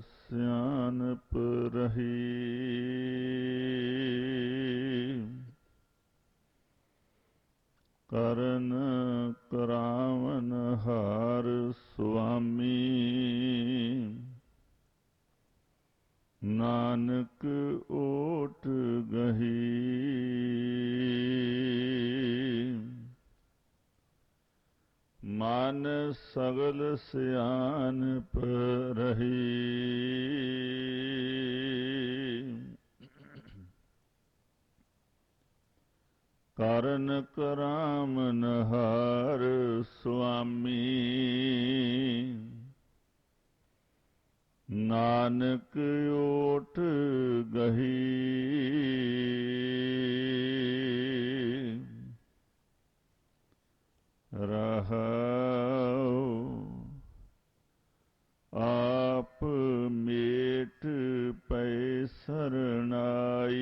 ਸਿਆਨਪ ਰਹੀ। ਕਰਨ ਕਰਾਵਨ ਹਾਰ ਸੁਆਮੀ। ਨਾਨਕ ਓਟ ਗਹੀ। सगल सियान पर रही। कारण कराम नहार स्वामी। नानक ओठ गही ਸਰਣਾਈ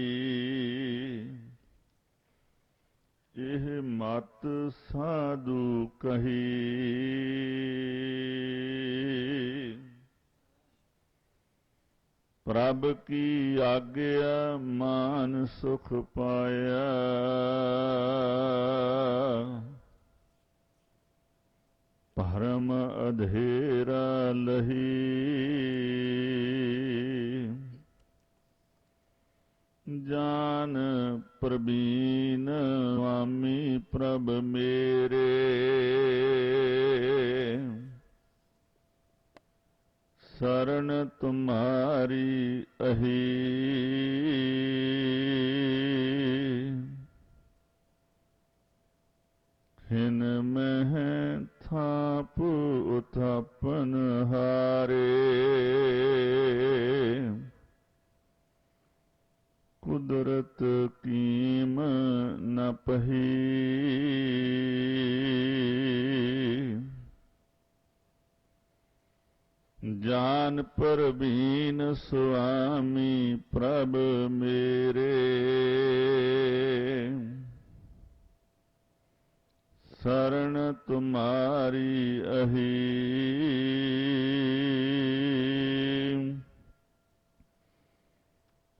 ਇਹ ਮਤ ਸਾਧੂ ਕਹੀ ਪ੍ਰਭ ਕੀ ਆਗਿਆ ਮਾਨ ਸੁਖ ਪਾਇਆ ਪਰਮ ਅਧੇਰਾ ਲਹੀ प्रबीन स्वामी प्रभ मेरे। शरण तुम्हारी अहि। हिन मह थाप उथपन हारे। कुदरत की न पही। जान पर बीन स्वामी प्रभ मेरे। सर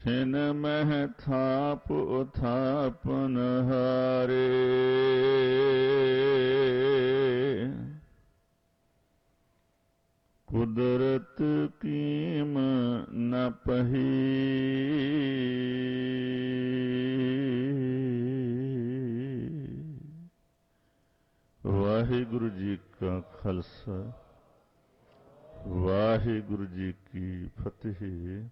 ਖਿਨ ਮਹਿ ਥਾਪ ਉਥਾਪਨ ਹਾਰੇ ਕੁਦਰਤ ਕੀਮ ਨ ਪਹੀ। ਵਾਹਿਗੁਰੂ ਜੀ ਕਾ ਖਾਲਸਾ, ਵਾਹਿਗੁਰੂ ਜੀ ਕੀ ਫਤਿਹ।